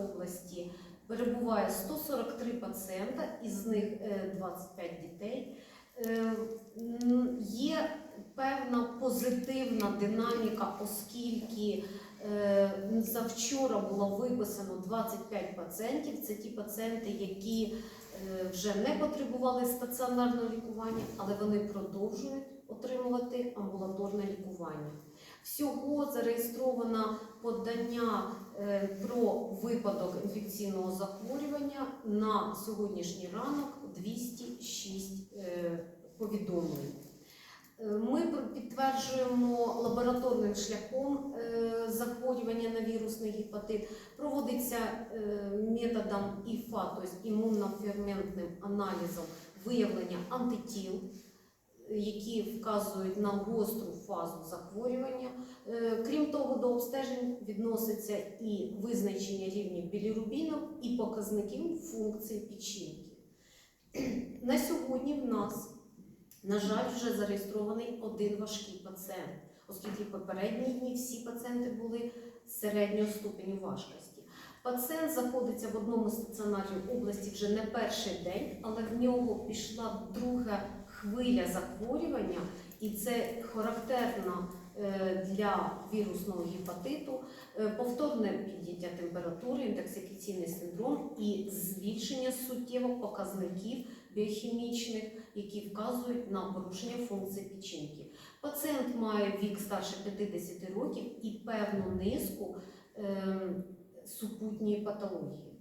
області перебуває 143 пацієнта, із них е, 25 дітей. Е, Є певна позитивна динаміка, оскільки е, завчора було виписано 25 пацієнтів. Це ті пацієнти, які е, вже не потребували стаціонарного лікування, але вони продовжують отримувати амбулаторне лікування. Всього зареєстровано подання е, про випадок інфекційного захворювання на сьогоднішній ранок 206 е, повідомлень. Е, Ми підтверджуємо лабораторним шляхом захворювання на вірусний гепатит. Проводиться методом ІФА, тобто імуноферментним аналізом виявлення антитіл, які вказують на гостру фазу захворювання. Е, Крім того, до обстежень відноситься і визначення рівнів білірубіну і показників функції печінки. На сьогодні в нас, на жаль, вже зареєстрований один важкий пацієнт, оскільки попередні дні всі пацієнти були середнього ступеню важкості. Пацієнт знаходиться в одному з стаціонарів області вже не перший день, але в нього пішла друга хвиля захворювання, і це характерно е, для вірусного гепатиту, е, повторне підняття температури, інтоксикаційний синдром і збільшення суттєво показників біохімічних, які вказують на порушення функції печінки. Пацієнт має вік старше 50 років і певну низку ем, супутньої патології.